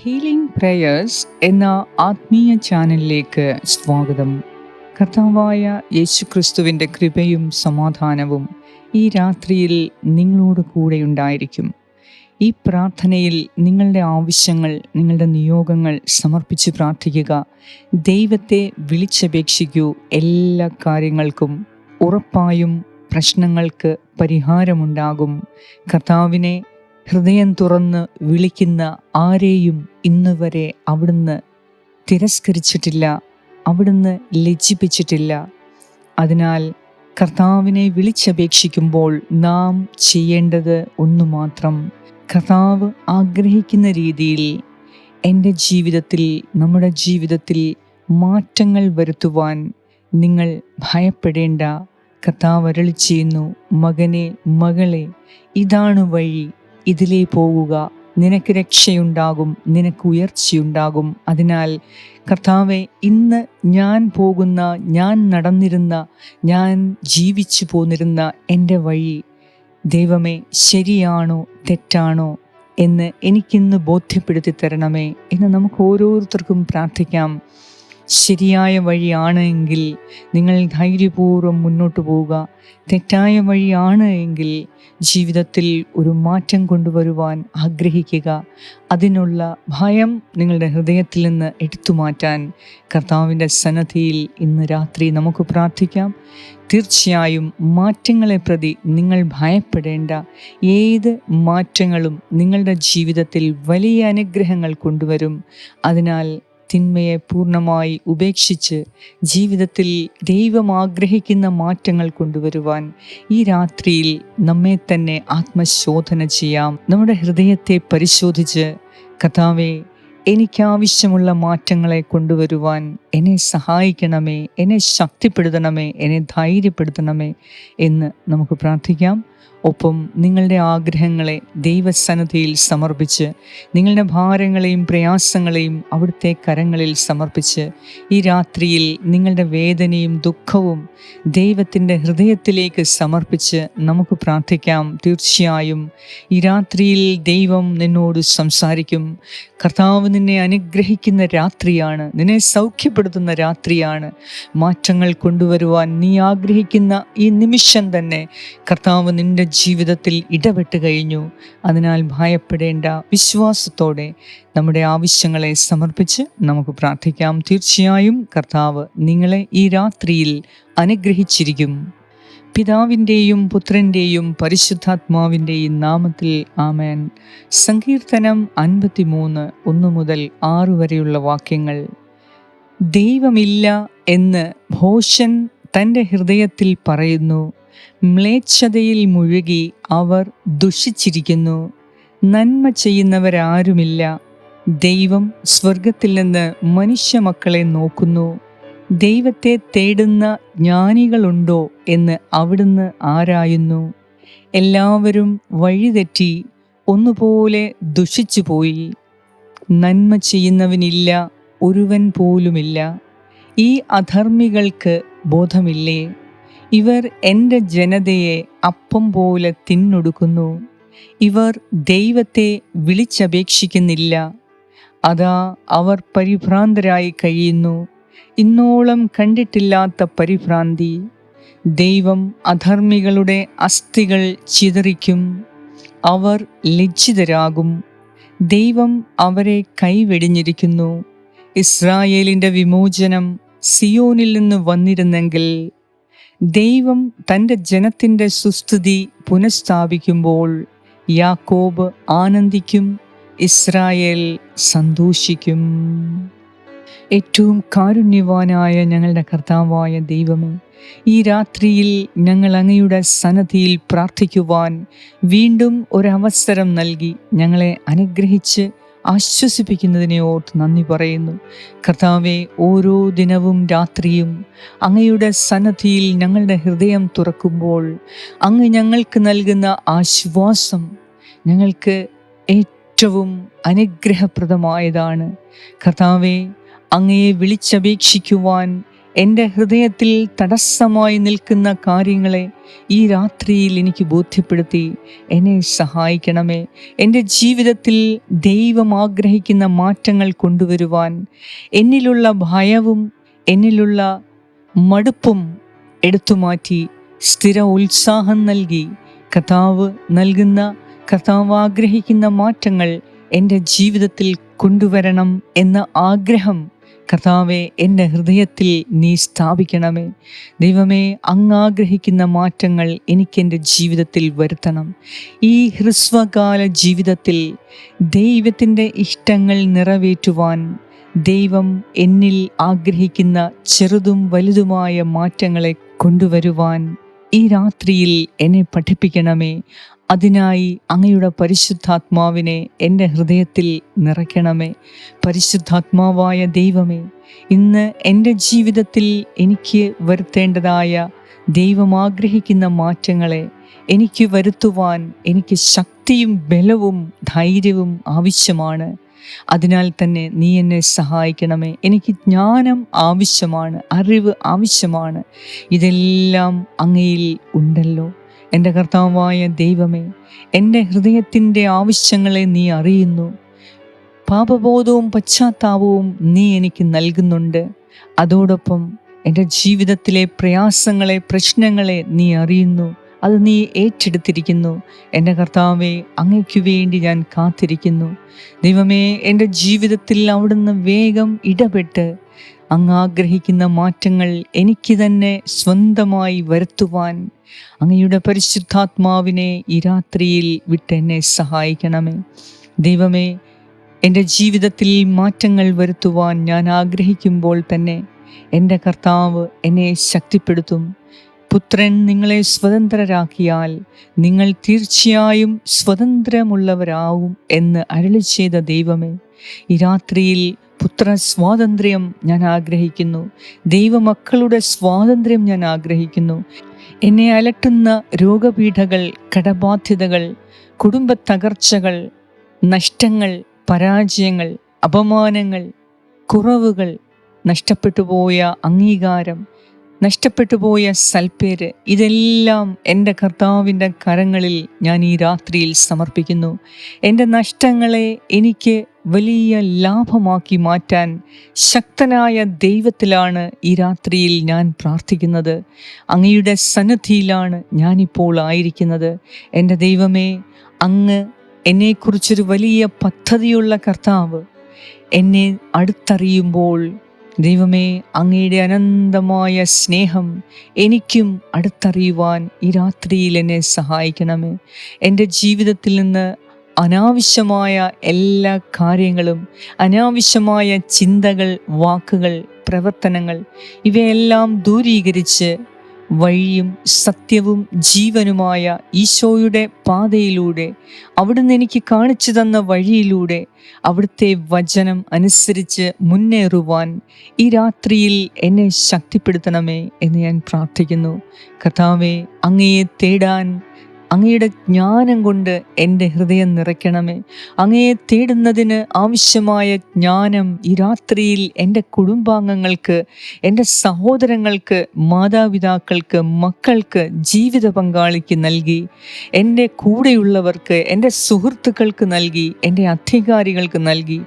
Healing prayers എന്ന ആത്മീയ ചാനലിലേക്ക് സ്വാഗതം. കർത്താവായ യേശുക്രിസ്തുവിന്റെ കൃപയും സമാധാനവും ഈ രാത്രിയിൽ നിങ്ങളോട് കൂടെ ഉണ്ടായിരിക്കും. ഈ പ്രാർത്ഥനയിൽ നിങ്ങളുടെ ആവശ്യങ്ങൾ നിങ്ങളുടെ നിയോഗങ്ങൾ സമർപ്പിച്ച് പ്രാർത്ഥിക്കുക. ദൈവത്തെ വിളിച്ചപേക്ഷിക്കൂ. എല്ലാ കാര്യങ്ങൾക്കും ഉറപ്പായും പ്രശ്നങ്ങൾക്ക് പരിഹാരമുണ്ടാകും. കർത്താവിനെ ഹൃദയം തുറന്ന് വിളിക്കുന്ന ആരെയും ഇന്ന് വരെ അവിടുന്ന് തിരസ്കരിച്ചിട്ടില്ല അവിടുന്ന് ലജ്ജിപ്പിച്ചിട്ടില്ല. അതിനാൽ കർത്താവിനെ വിളിച്ചപേക്ഷിക്കുമ്പോൾ നാം ചെയ്യേണ്ടത് ഒന്നു മാത്രം. കർത്താവ് ആഗ്രഹിക്കുന്ന രീതിയിൽ എന്റെ ജീവിതത്തിൽ നമ്മുടെ ജീവിതത്തിൽ മാറ്റങ്ങൾ വരുത്തുവാൻ നിങ്ങൾ ഭയപ്പെടേണ്ട. കർത്താവ് അരളി ചെയ്യുന്നു മകനെ മകളെ ഇതാണ് വഴി ഇതിലേ പോകുക. നിനക്ക് രക്ഷയുണ്ടാകും നിനക്ക് ഉയർച്ചയുണ്ടാകും. അതിനാൽ കർത്താവെ ഇന്ന് ഞാൻ പോകുന്ന ഞാൻ നടന്നിരുന്ന ഞാൻ ജീവിച്ചു പോന്നിരുന്ന എന്റെ വഴി ദൈവമേ ശരിയാണോ തെറ്റാണോ എന്ന് എനിക്കിന്ന് ബോധ്യപ്പെടുത്തി തരണമേ എന്ന് നമുക്ക് ഓരോരുത്തർക്കും പ്രാർത്ഥിക്കാം. ശരിയായ വഴിയാണ് എങ്കിൽ നിങ്ങൾ ധൈര്യപൂർവം മുന്നോട്ട് പോവുക. തെറ്റായ വഴിയാണ് എങ്കിൽ ജീവിതത്തിൽ ഒരു മാറ്റം കൊണ്ടുവരുവാൻ ആഗ്രഹിക്കുക. അതിനുള്ള ഭയം നിങ്ങളുടെ ഹൃദയത്തിൽ നിന്ന് എടുത്തു മാറ്റാൻ കർത്താവിന്റെ സന്നദ്ധിയിൽ ഇന്ന് രാത്രി നമുക്ക് പ്രാർത്ഥിക്കാം. തീർച്ചയായും മാറ്റങ്ങളെ പ്രതി നിങ്ങൾ ഭയപ്പെടേണ്ട. ഏത് മാറ്റങ്ങളും നിങ്ങളുടെ ജീവിതത്തിൽ വലിയ അനുഗ്രഹങ്ങൾ കൊണ്ടുവരും. അതിനാൽ തിന്മയെ പൂർണമായി ഉപേക്ഷിച്ച് ജീവിതത്തിൽ ദൈവം ആഗ്രഹിക്കുന്ന മാറ്റങ്ങൾ കൊണ്ടുവരുവാൻ ഈ രാത്രിയിൽ നമ്മെ തന്നെ ആത്മശോധന ചെയ്യാം. നമ്മുടെ ഹൃദയത്തെ പരിശോധിച്ച് കഥാവെ എനിക്കാവശ്യമുള്ള മാറ്റങ്ങളെ കൊണ്ടുവരുവാൻ എന്നെ സഹായിക്കണമേ എന്നെ ശക്തിപ്പെടുത്തണമേ എന്നെ ധൈര്യപ്പെടുത്തണമേ എന്ന് നമുക്ക് പ്രാർത്ഥിക്കാം. ഒപ്പം നിങ്ങളുടെ ആഗ്രഹങ്ങളെ ദൈവസന്നദ്ധിയിൽ സമർപ്പിച്ച് നിങ്ങളുടെ ഭാരങ്ങളെയും പ്രയാസങ്ങളെയും അവിടുത്തെ കരങ്ങളിൽ സമർപ്പിച്ച് ഈ രാത്രിയിൽ നിങ്ങളുടെ വേദനയും ദുഃഖവും ദൈവത്തിന്റെ ഹൃദയത്തിലേക്ക് സമർപ്പിച്ച് നമുക്ക് പ്രാർത്ഥിക്കാം. തീർച്ചയായും ഈ രാത്രിയിൽ ദൈവം നിന്നോട് സംസാരിക്കും. കർത്താവ് നിന്നെ അനുഗ്രഹിക്കുന്ന രാത്രിയാണ് നിന്നെ സൗഖ്യപ്പെടുത്തുന്ന രാത്രിയാണ്. മാറ്റങ്ങൾ കൊണ്ടുവരുവാൻ നീ ആഗ്രഹിക്കുന്ന ഈ നിമിഷം തന്നെ കർത്താവ് നിന്റെ ജീവിതത്തിൽ ഇടപെട്ട് കഴിഞ്ഞു. അതിനാൽ ഭയപ്പെടേണ്ട വിശ്വാസത്തോടെ നമ്മുടെ ആവശ്യങ്ങളെ സമർപ്പിച്ച് നമുക്ക് പ്രാർത്ഥിക്കാം. തീർച്ചയായും കർത്താവ് നിങ്ങളെ ഈ രാത്രിയിൽ അനുഗ്രഹിച്ചിരിക്കും. പിതാവിന്റെയും പുത്രന്റെയും പരിശുദ്ധാത്മാവിന്റെയും നാമത്തിൽ ആമേൻ. സങ്കീർത്തനം അൻപത്തിമൂന്ന് ഒന്ന് മുതൽ ആറ് വരെയുള്ള വാക്യങ്ങൾ. ദൈവമില്ല എന്ന് ഭോഷൻ തന്റെ ഹൃദയത്തിൽ പറയുന്നു. മ്ലേച്ഛതയിൽ മുഴുകി അവർ ദുഷിച്ചിരിക്കുന്നു. നന്മ ചെയ്യുന്നവരാരുമില്ല. ദൈവം സ്വർഗത്തിൽ നിന്ന് മനുഷ്യ മക്കളെ നോക്കുന്നു. ദൈവത്തെ തേടുന്ന ജ്ഞാനികളുണ്ടോ എന്ന് അവിടുന്ന് ആരായുന്നു. എല്ലാവരും വഴിതെറ്റി ഒന്നുപോലെ ദുഷിച്ചു പോയി നന്മ ചെയ്യുന്നവനില്ല ഒരുവൻ പോലുമില്ല. ഈ അധർമ്മികൾക്ക് ബോധമില്ലേ? ഇവർ എന്റെ ജനതയെ അപ്പം പോലെ തിന്നൊടുക്കുന്നു. ഇവർ ദൈവത്തെ വിളിച്ചപേക്ഷിക്കുന്നില്ല. അതാ അവർ പരിഭ്രാന്തരായി കഴിയുന്നു. ഇന്നോളം കണ്ടിട്ടില്ലാത്ത പരിഭ്രാന്തി. ദൈവം അധർമ്മികളുടെ അസ്ഥികൾ ചിതറിക്കും. അവർ ലജ്ജിതരാകും. ദൈവം അവരെ കൈവെടിഞ്ഞിരിക്കുന്നു. ഇസ്രായേലിന്റെ വിമോചനം സിയോനിൽ നിന്ന് വന്നിരുന്നെങ്കിൽ ദൈവം തന്റെ ജനത്തിന്റെ സുസ്ഥിതി പുനഃസ്ഥാപിക്കുമ്പോൾ യാക്കോബ് ആനന്ദിക്കും ഇസ്രായേൽ സന്തോഷിക്കും. ഏറ്റവും കാരുണ്യവാനായ ഞങ്ങളുടെ കർത്താവായ ദൈവമേ ഈ രാത്രിയിൽ ഞങ്ങൾ അങ്ങയുടെ സന്നദ്ധിയിൽ പ്രാർത്ഥിക്കുവാൻ വീണ്ടും ഒരവസരം നൽകി ഞങ്ങളെ അനുഗ്രഹിച്ച് ആശ്വസിപ്പിക്കുന്നതിനെ ഓർത്ത് നന്ദി പറയുന്നു. കർത്താവെ ഓരോ ദിനവും രാത്രിയും അങ്ങയുടെ സന്നദ്ധിയിൽ ഞങ്ങളുടെ ഹൃദയം തുറക്കുമ്പോൾ അങ്ങ് ഞങ്ങൾക്ക് നൽകുന്ന ആശ്വാസം ഞങ്ങൾക്ക് ഏറ്റവും അനുഗ്രഹപ്രദമായതാണ്. കർത്താവെ അങ്ങയെ വിളിച്ചപേക്ഷിക്കുവാൻ എന്റെ ഹൃദയത്തിൽ തടസ്സമായി നിൽക്കുന്ന കാര്യങ്ങളെ ഈ രാത്രിയിൽ എനിക്ക് ബോധ്യപ്പെടുത്തി. എന്നെ സഹായിക്കണമേ. എന്റെ ജീവിതത്തിൽ ദൈവം ആഗ്രഹിക്കുന്ന മാറ്റങ്ങൾ കൊണ്ടുവരുവാൻ. എന്നിലുള്ള ഭയവും എന്നിലുള്ള മടുപ്പും എടുത്തുമാറ്റി സ്ഥിര ഉത്സാഹം നൽകി. കഥാവ് നൽകുന്ന കഥാവ് ആഗ്രഹിക്കുന്ന മാറ്റങ്ങൾ എന്റെ ജീവിതത്തിൽ കൊണ്ടുവരണം എന്ന ആഗ്രഹം കർത്താവെ എന്റെ ഹൃദയത്തിൽ നീ സ്ഥാപിക്കണമേ. ദൈവമേ അങ്ങാഗ്രഹിക്കുന്ന മാറ്റങ്ങൾ എനിക്കെന്റെ ജീവിതത്തിൽ വരുത്തണം. ഈ ഹ്രസ്വകാല ജീവിതത്തിൽ ദൈവത്തിന്റെ ഇഷ്ടങ്ങൾ നിറവേറ്റുവാൻ ദൈവം എന്നിൽ ആഗ്രഹിക്കുന്ന ചെറുതും വലുതുമായ മാറ്റങ്ങളെ കൊണ്ടുവരുവാൻ ഈ രാത്രിയിൽ എന്നെ പഠിപ്പിക്കണമേ. അതിനായി അങ്ങയുടെ പരിശുദ്ധാത്മാവിനെ എന്റെ ഹൃദയത്തിൽ നിറയ്ക്കണമേ. പരിശുദ്ധാത്മാവായ ദൈവമേ ഇന്ന് എന്റെ ജീവിതത്തിൽ എനിക്ക് വരുത്തേണ്ടതായ ദൈവം ആഗ്രഹിക്കുന്ന മാറ്റങ്ങളെ എനിക്ക് വരുത്തുവാൻ എനിക്ക് ശക്തിയും ബലവും ധൈര്യവും ആവശ്യമാണ്. അതിനാൽ തന്നെ നീ എന്നെ സഹായിക്കണമേ. എനിക്ക് ജ്ഞാനം ആവശ്യമാണ് അറിവ് ആവശ്യമാണ്. ഇതെല്ലാം അങ്ങയിൽ ഉണ്ടല്ലോ. എന്റെ കർത്താവായ ദൈവമേ എന്റെ ഹൃദയത്തിന്റെ ആവശ്യങ്ങളെ നീ അറിയുന്നു. പാപബോധവും പശ്ചാത്താപവും നീ എനിക്ക് നൽകുന്നുണ്ട്. അതോടൊപ്പം എന്റെ ജീവിതത്തിലെ പ്രയാസങ്ങളെ പ്രശ്നങ്ങളെ നീ അറിയുന്നു. അത് നീ ഏറ്റെടുത്തിരിക്കുന്നു. എന്റെ കർത്താവെ അങ്ങയ്ക്കു വേണ്ടി ഞാൻ കാത്തിരിക്കുന്നു. ദൈവമേ എന്റെ ജീവിതത്തിൽ അവിടുന്ന് വേഗം ഇടപെട്ട് അങ്ങ് ആഗ്രഹിക്കുന്ന മാറ്റങ്ങൾ എനിക്ക് തന്നെ സ്വന്തമായി വരുത്തുവാൻ അങ്ങയുടെ പരിശുദ്ധാത്മാവിനെ ഈ രാത്രിയിൽ വിട്ട് എന്നെ സഹായിക്കണമേ. ദൈവമേ എന്റെ ജീവിതത്തിൽ മാറ്റങ്ങൾ വരുത്തുവാൻ ഞാൻ ആഗ്രഹിക്കുമ്പോൾ തന്നെ എന്റെ കർത്താവ് എന്നെ ശക്തിപ്പെടുത്തും. പുത്രൻ നിങ്ങളെ സ്വതന്ത്രരാക്കിയാൽ നിങ്ങൾ തീർച്ചയായും സ്വതന്ത്രമുള്ളവരാവും എന്ന് അരളി ചെയ്ത ദൈവമേ ഈ രാത്രിയിൽ പുത്ര സ്വാതന്ത്ര്യം ഞാൻ ആഗ്രഹിക്കുന്നു. ദൈവമക്കളുടെ സ്വാതന്ത്ര്യം ഞാൻ ആഗ്രഹിക്കുന്നു. എന്നെ അലട്ടുന്ന രോഗപീഠകൾ കടബാധ്യതകൾ കുടുംബ തകർച്ചകൾ നഷ്ടങ്ങൾ പരാജയങ്ങൾ അപമാനങ്ങൾ കുറവുകൾ നഷ്ടപ്പെട്ടു പോയ അംഗീകാരം നഷ്ടപ്പെട്ടു പോയ സൽപ്പേര് ഇതെല്ലാം എന്റെ കർത്താവിന്റെ കരങ്ങളിൽ ഞാൻ ഈ രാത്രിയിൽ സമർപ്പിക്കുന്നു. എന്റെ നഷ്ടങ്ങളെ എനിക്ക് വലിയ ലാഭമാക്കി മാറ്റാൻ ശക്തനായ ദൈവത്തിലാണ് ഈ രാത്രിയിൽ ഞാൻ പ്രാർത്ഥിക്കുന്നത്. അങ്ങയുടെ സന്നദ്ധിയിലാണ് ഞാനിപ്പോൾ ആയിരിക്കുന്നത്. എന്റെ ദൈവമേ അങ്ങ് എന്നെക്കുറിച്ചൊരു വലിയ പദ്ധതിയുള്ള കർത്താവ് എന്നെ അടുത്തറിയുമ്പോൾ ദൈവമേ അങ്ങയുടെ അനന്തമായ സ്നേഹം എനിക്കും അടുത്തറിയുവാൻ ഈ രാത്രിയിൽ എന്നെ സഹായിക്കണമേ. എന്റെ ജീവിതത്തിൽ നിന്ന് അനാവശ്യമായ എല്ലാ കാര്യങ്ങളും അനാവശ്യമായ ചിന്തകൾ വാക്കുകൾ പ്രവർത്തനങ്ങൾ ഇവയെല്ലാം ദൂരീകരിച്ച് വഴിയും സത്യവും ജീവനുമായ ഈശോയുടെ പാതയിലൂടെ അവിടുന്ന് എനിക്ക് കാണിച്ചു തന്ന വഴിയിലൂടെ അവിടുത്തെ വചനം അനുസരിച്ച് മുന്നേറുവാൻ ഈ രാത്രിയിൽ എന്നെ ശക്തിപ്പെടുത്തണമേ എന്ന് ഞാൻ പ്രാർത്ഥിക്കുന്നു. കഥാവെ അങ്ങയെ തേടാൻ അങ്ങയുടെ ജ്ഞാനം കൊണ്ട് എന്റെ ഹൃദയം നിറയ്ക്കണമേ. അങ്ങയെ തേടുന്നതിന് ആവശ്യമായ ജ്ഞാനം ഈ രാത്രിയിൽ എന്റെ കുടുംബാംഗങ്ങൾക്ക് എന്റെ സഹോദരങ്ങൾക്ക് മാതാപിതാക്കൾക്ക് മക്കൾക്ക് ജീവിത പങ്കാളിക്ക് നൽകി. എന്റെ കൂടെയുള്ളവർക്ക് എന്റെ സുഹൃത്തുക്കൾക്ക് നൽകി എന്റെ അധികാരികൾക്ക് നൽകി.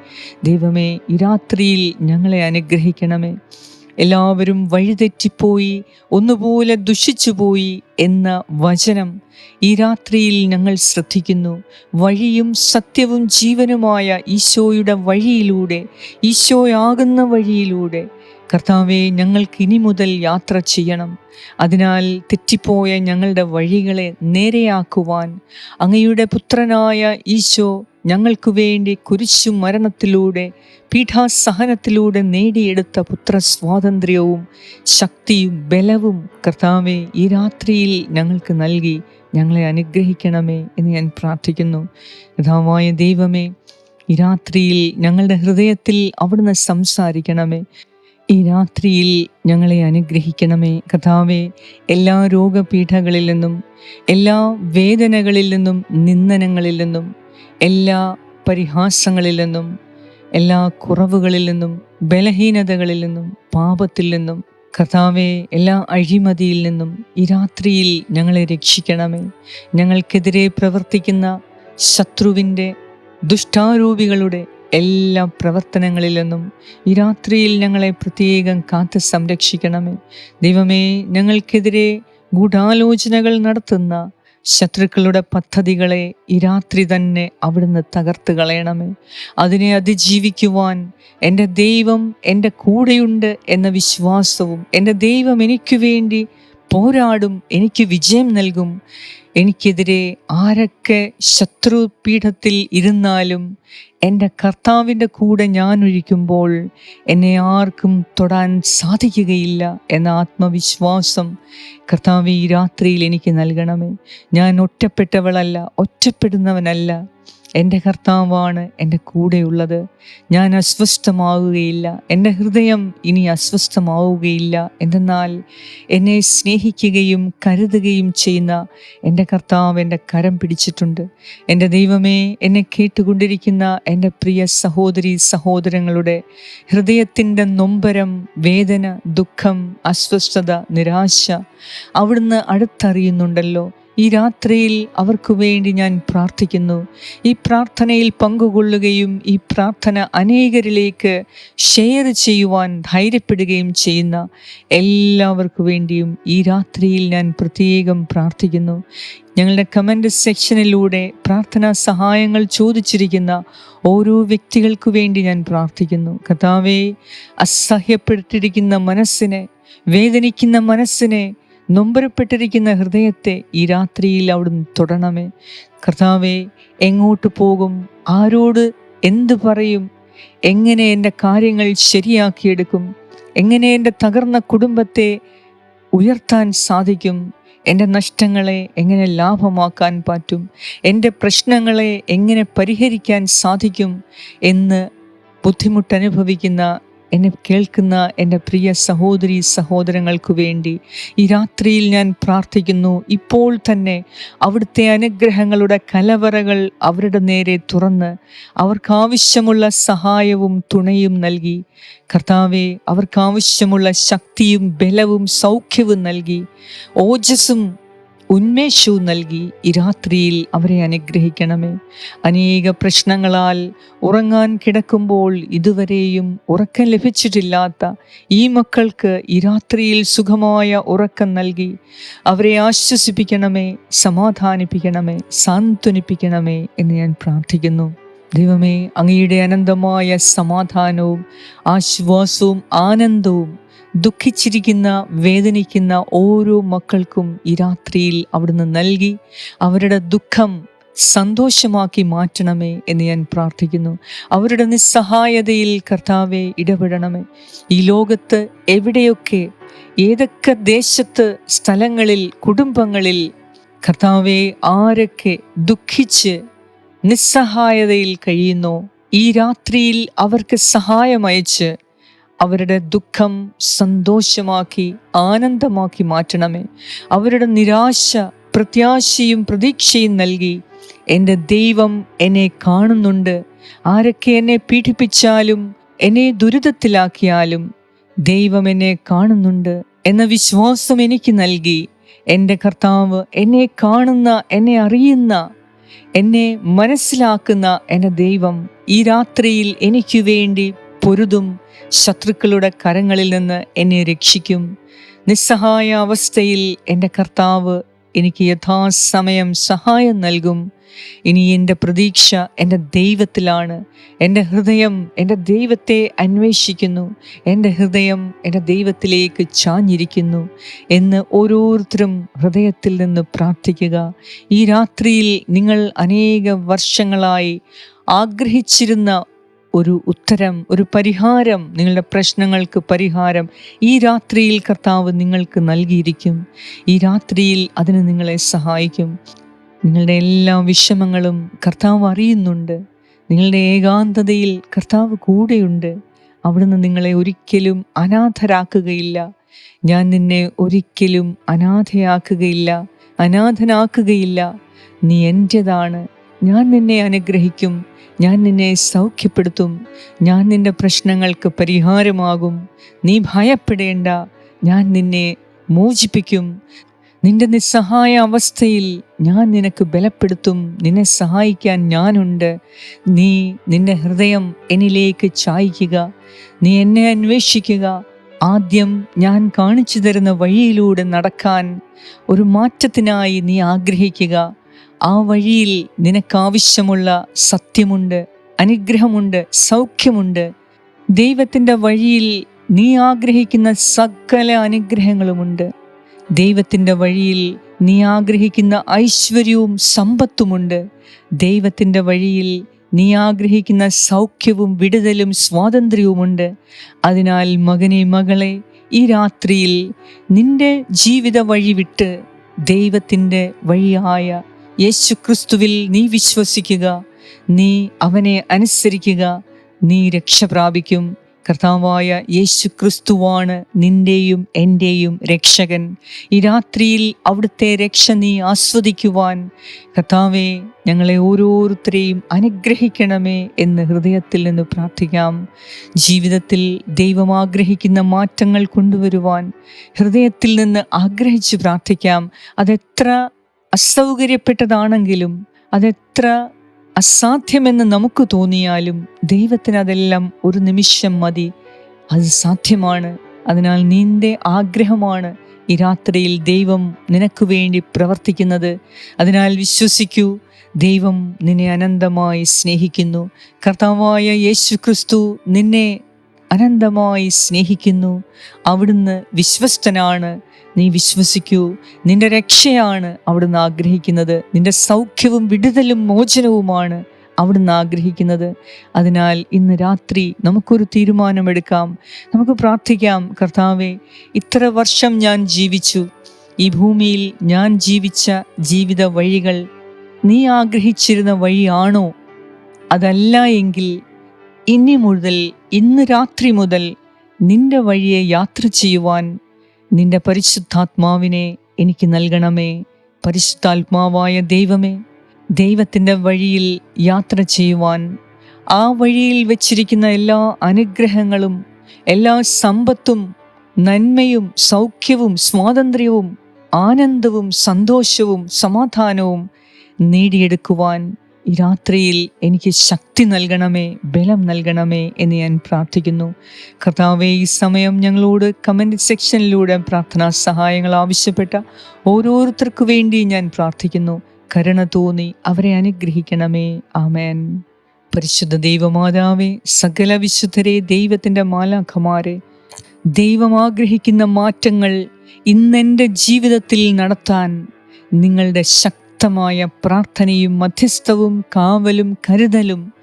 ദൈവമേ ഈ രാത്രിയിൽ ഞങ്ങളെ അനുഗ്രഹിക്കണമേ. എല്ലാവരും വഴിതെറ്റിപ്പോയി ഒന്നുപോലെ ദുഷിച്ചുപോയി എന്ന വചനം ഈ രാത്രിയിൽ ഞങ്ങൾ ശ്രദ്ധിക്കുന്നു. വഴിയും സത്യവും ജീവനുമായ ഈശോയുടെ വഴിയിലൂടെ ഈശോയാകുന്ന വഴിയിലൂടെ കർത്താവെ ഞങ്ങൾക്ക് ഇനി മുതൽ യാത്ര ചെയ്യണം. അതിനാൽ തെറ്റിപ്പോയ ഞങ്ങളുടെ വഴികളെ നേരെയാക്കുവാൻ അങ്ങയുടെ പുത്രനായ ഈശോ ഞങ്ങൾക്ക് വേണ്ടി കുരിശു മരണത്തിലൂടെ പീഠാസഹനത്തിലൂടെ നേടിയെടുത്ത പുത്ര സ്വാതന്ത്ര്യവും ശക്തിയും ബലവും കർത്താവെ ഈ രാത്രിയിൽ ഞങ്ങൾക്ക് നൽകി ഞങ്ങളെ അനുഗ്രഹിക്കണമേ എന്ന് ഞാൻ പ്രാർത്ഥിക്കുന്നു. കഥാവായ ദൈവമേ ഈ രാത്രിയിൽ ഞങ്ങളുടെ ഹൃദയത്തിൽ അവിടുന്ന് സംസാരിക്കണമേ. ഈ രാത്രിയിൽ ഞങ്ങളെ അനുഗ്രഹിക്കണമേ. കഥാവെ എല്ലാ രോഗപീഠകളിൽ നിന്നും എല്ലാ വേദനകളിൽ നിന്നും നിന്ദനങ്ങളിൽ നിന്നും എല്ലാ പരിഹാസങ്ങളിൽ നിന്നും എല്ലാ കുറവുകളിൽ നിന്നും ബലഹീനതകളിൽ നിന്നും പാപത്തിൽ നിന്നും കർത്താവെ എല്ലാ അഴിമതിയിൽ നിന്നും ഈ രാത്രിയിൽ ഞങ്ങളെ രക്ഷിക്കണമേ. ഞങ്ങൾക്കെതിരെ പ്രവർത്തിക്കുന്ന ശത്രുവിന്റെ ദുഷ്ടാരൂപികളുടെ എല്ലാ പ്രവർത്തനങ്ങളിൽ നിന്നും ഈ രാത്രിയിൽ ഞങ്ങളെ പ്രത്യേകം കാത്തു സംരക്ഷിക്കണമേ. ദൈവമേ ഞങ്ങൾക്കെതിരെ ഗൂഢാലോചനകൾ നടത്തുന്ന ശത്രുക്കളുടെ പദ്ധതികളെ ഈ രാത്രി തന്നെ അവിടുന്ന് തകർത്ത് കളയണമേ. അതിനെ അതിജീവിക്കുവാൻ എന്റെ ദൈവം എന്റെ കൂടെയുണ്ട് എന്ന വിശ്വാസവും എന്റെ ദൈവം എനിക്ക് വേണ്ടി പോരാടും എനിക്ക് വിജയം നൽകും. എനിക്കെതിരെ ആരൊക്കെ ശത്രുപീഠത്തിൽ ഇരുന്നാലും എന്റെ കർത്താവിന്റെ കൂടെ ഞാൻ ഒഴിക്കുമ്പോൾ എന്നെ ആർക്കും തൊടാൻ സാധിക്കുകയില്ല എന്ന ആത്മവിശ്വാസം കർത്താവ് ഈ രാത്രിയിൽ എനിക്ക് നൽകണമേ. ഞാൻ ഒറ്റപ്പെട്ടവളല്ല ഒറ്റപ്പെടുന്നവനല്ല. എന്റെ കർത്താവാണ് എന്റെ കൂടെയുള്ളത്. ഞാൻ അസ്വസ്ഥമാവുകയില്ല. എന്റെ ഹൃദയം ഇനി അസ്വസ്ഥമാവുകയില്ല. എന്തെന്നാൽ എന്നെ സ്നേഹിക്കുകയും കരുതുകയും ചെയ്യുന്ന എന്റെ കർത്താവ് എന്റെ കരം പിടിച്ചിട്ടുണ്ട്. എന്റെ ദൈവമേ എന്നെ കേട്ടുകൊണ്ടിരിക്കുന്ന എന്റെ പ്രിയ സഹോദരി സഹോദരങ്ങളുടെ ഹൃദയത്തിന്റെ നൊമ്പരം വേദന ദുഃഖം അസ്വസ്ഥത നിരാശ അവിടുന്ന് അടുത്തറിയുന്നുണ്ടല്ലോ. ഈ രാത്രിയിൽ അവർക്ക് വേണ്ടി ഞാൻ പ്രാർത്ഥിക്കുന്നു. ഈ പ്രാർത്ഥനയിൽ പങ്കുകൊള്ളുകയും ഈ പ്രാർത്ഥന അനേകരിലേക്ക് ഷെയർ ചെയ്യുവാൻ ധൈര്യപ്പെടുകയും ചെയ്യുന്ന എല്ലാവർക്കു വേണ്ടിയും ഈ രാത്രിയിൽ ഞാൻ പ്രത്യേകം പ്രാർത്ഥിക്കുന്നു. ഞങ്ങളുടെ കമന്റ് സെക്ഷനിലൂടെ പ്രാർത്ഥനാ സഹായങ്ങൾ ചോദിച്ചിരിക്കുന്ന ഓരോ വ്യക്തികൾക്കു വേണ്ടി ഞാൻ പ്രാർത്ഥിക്കുന്നു. കഥാവെ അസഹ്യപ്പെട്ടിരിക്കുന്ന മനസ്സിനെ വേദനിക്കുന്ന മനസ്സിനെ നൊമ്പരപ്പെട്ടിരിക്കുന്ന ഹൃദയത്തെ ഈ രാത്രിയിൽ അവിടുന്ന് തൊടണമേ. കർത്താവെ എങ്ങോട്ട് പോകും? ആരോട് എന്ത് പറയും? എങ്ങനെ എന്റെ കാര്യങ്ങൾ ശരിയാക്കിയെടുക്കും? എങ്ങനെ എന്റെ തകർന്ന കുടുംബത്തെ ഉയർത്താൻ സാധിക്കും? എന്റെ നഷ്ടങ്ങളെ എങ്ങനെ ലാഭമാക്കാൻ പറ്റും? എന്റെ പ്രശ്നങ്ങളെ എങ്ങനെ പരിഹരിക്കാൻ സാധിക്കും? എന്ന് ബുദ്ധിമുട്ടനുഭവിക്കുന്ന എന്നെ കേൾക്കുന്ന എന്റെ പ്രിയ സഹോദരി സഹോദരങ്ങൾക്ക് വേണ്ടി ഈ രാത്രിയിൽ ഞാൻ പ്രാർത്ഥിക്കുന്നു. ഇപ്പോൾ തന്നെ അവിടുത്തെ അനുഗ്രഹങ്ങളുടെ കലവറകൾ അവരുടെ നേരെ തുറന്ന് അവർക്കാവശ്യമുള്ള സഹായവും തുണയും നൽകി. കർത്താവെ അവർക്കാവശ്യമുള്ള ശക്തിയും ബലവും സൗഖ്യവും നൽകി. ഓജസ്സും ഉന്മേഷവും നൽകി രാത്രിയിൽ അവരെ അനുഗ്രഹിക്കണമേ. അനേക പ്രശ്നങ്ങളാൽ ഉറങ്ങാൻ കിടക്കുമ്പോൾ ഇതുവരെയും ഉറക്കം ലഭിച്ചിട്ടില്ലാത്ത ഈ മക്കൾക്ക് ഈ രാത്രിയിൽ സുഖമായ ഉറക്കം നൽകി അവരെ ആശ്വസിപ്പിക്കണമേ സമാധാനിപ്പിക്കണമേ സാന്ത്വനിപ്പിക്കണമേ എന്ന് ഞാൻ പ്രാർത്ഥിക്കുന്നു. ദൈവമേ അങ്ങയുടെ അനന്തമായ സമാധാനവും ആശ്വാസവും ആനന്ദവും ദുഃഖിച്ചിരിക്കുന്ന വേദനിക്കുന്ന ഓരോ മക്കൾക്കും ഈ രാത്രിയിൽ അവിടുന്ന് നൽകി അവരുടെ ദുഃഖം സന്തോഷമാക്കി മാറ്റണമേ എന്ന് ഞാൻ പ്രാർത്ഥിക്കുന്നു. അവരുടെ നിസ്സഹായതയിൽ കർത്താവെ ഇടപെടണമേ. ഈ ലോകത്ത് എവിടെയൊക്കെ ഏതൊക്കെ ദേശത്ത് സ്ഥലങ്ങളിൽ കുടുംബങ്ങളിൽ കർത്താവെ ആരൊക്കെ ദുഃഖിച്ച് നിസ്സഹായതയിൽ കഴിയുന്നോ ഈ രാത്രിയിൽ അവർക്ക് സഹായമയച്ച് അവരുടെ ദുഃഖം സന്തോഷമാക്കി ആനന്ദമാക്കി മാറ്റണമേ. അവരുടെ നിരാശ പ്രത്യാശയും പ്രതീക്ഷയും നൽകി. എന്റെ ദൈവം എന്നെ കാണുന്നുണ്ട്. ആരൊക്കെ എന്നെ പീഡിപ്പിച്ചാലും എന്നെ ദുരിതത്തിലാക്കിയാലും ദൈവം എന്നെ കാണുന്നുണ്ട് എന്ന വിശ്വാസം എനിക്ക് നൽകി. എന്റെ കർത്താവ് എന്നെ കാണുന്ന എന്നെ അറിയുന്ന എന്നെ മനസ്സിലാക്കുന്ന എന്റെ ദൈവം ഈ രാത്രിയിൽ എനിക്ക് വേണ്ടി പൊരുതും ശത്രുക്കളുടെ കരങ്ങളിൽ നിന്ന് എന്നെ രക്ഷിക്കും. നിസ്സഹായ അവസ്ഥയിൽ എന്റെ കർത്താവ് എനിക്ക് യഥാസമയം സഹായം നൽകും. ഇനി എന്റെ പ്രതീക്ഷ എന്റെ ദൈവത്തിലാണ്. എന്റെ ഹൃദയം എന്റെ ദൈവത്തെ അന്വേഷിക്കുന്നു. എന്റെ ഹൃദയം എന്റെ ദൈവത്തിലേക്ക് ചാഞ്ഞിരിക്കുന്നു എന്ന് ഓരോരുത്തരും ഹൃദയത്തിൽ നിന്ന് പ്രാർത്ഥിക്കുക. ഈ രാത്രിയിൽ നിങ്ങൾ അനേക വർഷങ്ങളായി ആഗ്രഹിച്ചിരുന്ന ഒരു ഉത്തരം ഒരു പരിഹാരം നിങ്ങളുടെ പ്രശ്നങ്ങൾക്ക് പരിഹാരം ഈ രാത്രിയിൽ കർത്താവ് നിങ്ങൾക്ക് നൽകിയിരിക്കും. ഈ രാത്രിയിൽ അതിന് നിങ്ങളെ സഹായിക്കും. നിങ്ങളുടെ എല്ലാ വിഷമങ്ങളും കർത്താവ് അറിയുന്നുണ്ട്. നിങ്ങളുടെ ഏകാന്തതയിൽ കർത്താവ് കൂടെയുണ്ട്. അവിടുന്ന് നിങ്ങളെ ഒരിക്കലും അനാഥരാക്കുകയില്ല. ഞാൻ നിന്നെ ഒരിക്കലും അനാഥയാക്കുകയില്ല അനാഥനാക്കുകയില്ല. നീ എന്റെതാണ് ഞാൻ നിന്നെ അനുഗ്രഹിക്കും ഞാൻ നിന്നെ സൗഖ്യപ്പെടുത്തും ഞാൻ നിന്റെ പ്രശ്നങ്ങൾക്ക് പരിഹാരമാകും. നീ ഭയപ്പെടേണ്ട ഞാൻ നിന്നെ മോചിപ്പിക്കും. നിന്റെ നിസ്സഹായ അവസ്ഥയിൽ ഞാൻ നിനക്ക് ബലപ്പെടുത്തും നിന്നെ സഹായിക്കാൻ ഞാനുണ്ട്. നീ നിന്റെ ഹൃദയം എന്നിലേക്ക് ചായ്ക്കുക നീ എന്നെ അന്വേഷിക്കുക. ആദ്യം ഞാൻ കാണിച്ചു തരുന്ന വഴിയിലൂടെ നടക്കാൻ ഒരു മാറ്റത്തിനായി നീ ആഗ്രഹിക്കുക. ആ വഴിയിൽ നിനക്കാവശ്യമുള്ള സത്യമുണ്ട് അനുഗ്രഹമുണ്ട് സൗഖ്യമുണ്ട്. ദൈവത്തിന്റെ വഴിയിൽ നീ ആഗ്രഹിക്കുന്ന സകല അനുഗ്രഹങ്ങളുമുണ്ട്. ദൈവത്തിന്റെ വഴിയിൽ നീ ആഗ്രഹിക്കുന്ന ഐശ്വര്യവും സമ്പത്തുമുണ്ട്. ദൈവത്തിന്റെ വഴിയിൽ നീ ആഗ്രഹിക്കുന്ന സൗഖ്യവും വിടുതലും സ്വാതന്ത്ര്യവുമുണ്ട്. അതിനാൽ മകനെ മകളെ ഈ രാത്രിയിൽ നിന്റെ ജീവിത വഴി വിട്ട് ദൈവത്തിന്റെ വഴിയായ യേശുക്രിസ്തുവിൽ നീ വിശ്വസിക്കുക നീ അവനെ അനുസരിക്കുക നീ രക്ഷ പ്രാപിക്കും. കർത്താവായ യേശു ക്രിസ്തുവാണ് നിന്റെയും എന്റെയും രക്ഷകൻ. ഈ രാത്രിയിൽ അവിടുത്തെ രക്ഷ നീ ആസ്വദിക്കുവാൻ. കർത്താവെ ഞങ്ങളെ ഓരോരുത്തരെയും അനുഗ്രഹിക്കണമേ എന്ന് ഹൃദയത്തിൽ നിന്ന് പ്രാർത്ഥിക്കാം. ജീവിതത്തിൽ ദൈവം ആഗ്രഹിക്കുന്ന മാറ്റങ്ങൾ കൊണ്ടുവരുവാൻ ഹൃദയത്തിൽ നിന്ന് ആഗ്രഹിച്ച് പ്രാർത്ഥിക്കാം. അതെത്ര അസൗകര്യപ്പെട്ടതാണെങ്കിലും അതെത്ര അസാധ്യമെന്ന് നമുക്ക് തോന്നിയാലും ദൈവത്തിന് അതെല്ലാം ഒരു നിമിഷം മതി. അത് സാധ്യമാണ്. അതിനാൽ നിന്റെ ആഗ്രഹമാണ് ഈ രാത്രിയിൽ ദൈവം നിനക്ക് വേണ്ടി പ്രവർത്തിക്കുന്നത്. അതിനാൽ വിശ്വസിക്കൂ ദൈവം നിന്നെ അനന്തമായി സ്നേഹിക്കുന്നു. കർത്താവായ യേശു ക്രിസ്തു നിന്നെ അനന്തമായി സ്നേഹിക്കുന്നു. അവിടുന്ന് വിശ്വസ്തനാണ്. നീ വിശ്വസിക്കൂ. നിന്റെ രക്ഷയാണ് അവിടുന്ന് ആഗ്രഹിക്കുന്നത്. നിന്റെ സൗഖ്യവും വിടുതലും മോചനവുമാണ് അവിടുന്ന് ആഗ്രഹിക്കുന്നത്. അതിനാൽ ഇന്ന് രാത്രി നമുക്കൊരു തീരുമാനമെടുക്കാം. നമുക്ക് പ്രാർത്ഥിക്കാം. കർത്താവെ ഇത്ര വർഷം ഞാൻ ജീവിച്ചു. ഈ ഭൂമിയിൽ ഞാൻ ജീവിച്ച ജീവിത വഴികൾ നീ ആഗ്രഹിച്ചിരുന്ന വഴിയാണോ? അതല്ല എങ്കിൽ ഇനി മുതൽ ഇന്ന് രാത്രി മുതൽ നിന്റെ വഴിയെ യാത്ര ചെയ്യുവാൻ നിന്റെ പരിശുദ്ധാത്മാവിനെ എനിക്ക് നൽകണമേ. പരിശുദ്ധാത്മാവായ ദൈവമേ ദൈവത്തിന്റെ വഴിയിൽ യാത്ര ചെയ്യുവാൻ ആ വഴിയിൽ വച്ചിരിക്കുന്ന എല്ലാ അനുഗ്രഹങ്ങളും എല്ലാ സമ്പത്തും നന്മയും സൗഖ്യവും സ്വാതന്ത്ര്യവും ആനന്ദവും സന്തോഷവും സമാധാനവും നേടിയെടുക്കുവാൻ ഈ രാത്രിയിൽ എനിക്ക് ശക്തി നൽകണമേ ബലം നൽകണമേ എന്ന് ഞാൻ പ്രാർത്ഥിക്കുന്നു. കർത്താവെ ഈ സമയം ഞങ്ങളോട് കമന്റ് സെക്ഷനിലൂടെ പ്രാർത്ഥനാ സഹായങ്ങൾ ആവശ്യപ്പെട്ട ഓരോരുത്തർക്കു വേണ്ടി ഞാൻ പ്രാർത്ഥിക്കുന്നു. കരുണ തോന്നി അവരെ അനുഗ്രഹിക്കണമേ. ആമേൻ. പരിശുദ്ധ ദൈവമാതാവേ സകല വിശുദ്ധരെ ദൈവത്തിന്റെ മാലാഖമാരെ ദൈവം ആഗ്രഹിക്കുന്ന മാറ്റങ്ങൾ ഇന്നെന്റെ ജീവിതത്തിൽ നടത്താൻ നിങ്ങളുടെ ശക്തമായ പ്രാർത്ഥനയും മധ്യസ്ഥവും കാവലും കരുതലും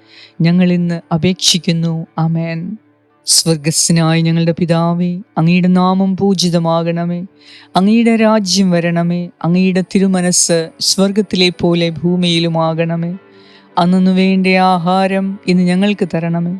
ഞങ്ങൾ ഇന്ന് അപേക്ഷിക്കുന്നു. അമേൻ സ്വർഗസ്സനായ ഞങ്ങളുടെ പിതാവേ അങ്ങയുടെ നാമം പൂജിതമാകണമേ. അങ്ങയുടെ രാജ്യം വരണമേ. അങ്ങയുടെ തിരുമനസ് സ്വർഗത്തിലെ പോലെ ഭൂമിയിലുമാകണമേ. അന്നു വേണ്ട ആഹാരം ഇന്ന് ഞങ്ങൾക്ക് തരണമേ.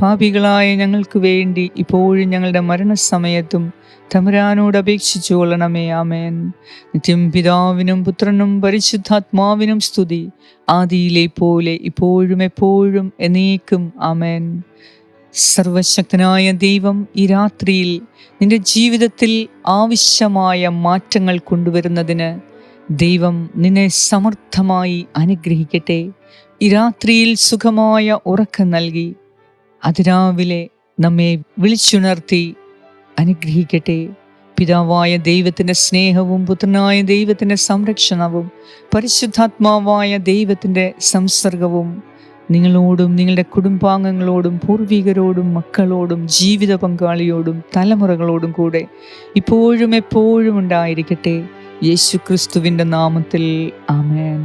പാപികളായ ഞങ്ങൾക്ക് വേണ്ടി ഇപ്പോഴും ഞങ്ങളുടെ മരണസമയത്തും തമരാനോട് അപേക്ഷിച്ചു കൊള്ളണമേ ആമേൻ. നിത്യം പിതാവിനും പുത്രനും പരിശുദ്ധാത്മാവിനും സ്തുതി. ആദിയിലെ പോലെ ഇപ്പോഴും എപ്പോഴും എന്നേക്കും ആമേൻ. സർവശക്തനായ ദൈവം ഈ രാത്രിയിൽ നിന്റെ ജീവിതത്തിൽ ആവശ്യമായ മാറ്റങ്ങൾ കൊണ്ടുവരുന്നതിന് ദൈവം നിന്നെ സമർത്ഥമായി അനുഗ്രഹിക്കട്ടെ. ഈ രാത്രിയിൽ സുഖമായ ഉറക്കം നൽകി. അതിരാവിലെ നമ്മെ വിളിച്ചുണർത്തി അനുഗ്രഹിക്കട്ടെ. പിതാവായ ദൈവത്തിന്റെ സ്നേഹവും പുത്രനായ ദൈവത്തിന്റെ സംരക്ഷണവും പരിശുദ്ധാത്മാവായ ദൈവത്തിന്റെ സംസർഗവും നിങ്ങളോടും നിങ്ങളുടെ കുടുംബാംഗങ്ങളോടും പൂർവികരോടും മക്കളോടും ജീവിത പങ്കാളിയോടും തലമുറകളോടും കൂടെ ഇപ്പോഴും എപ്പോഴും ഉണ്ടായിരിക്കട്ടെ. യേശു ക്രിസ്തുവിന്റെ നാമത്തിൽ ആമേൻ.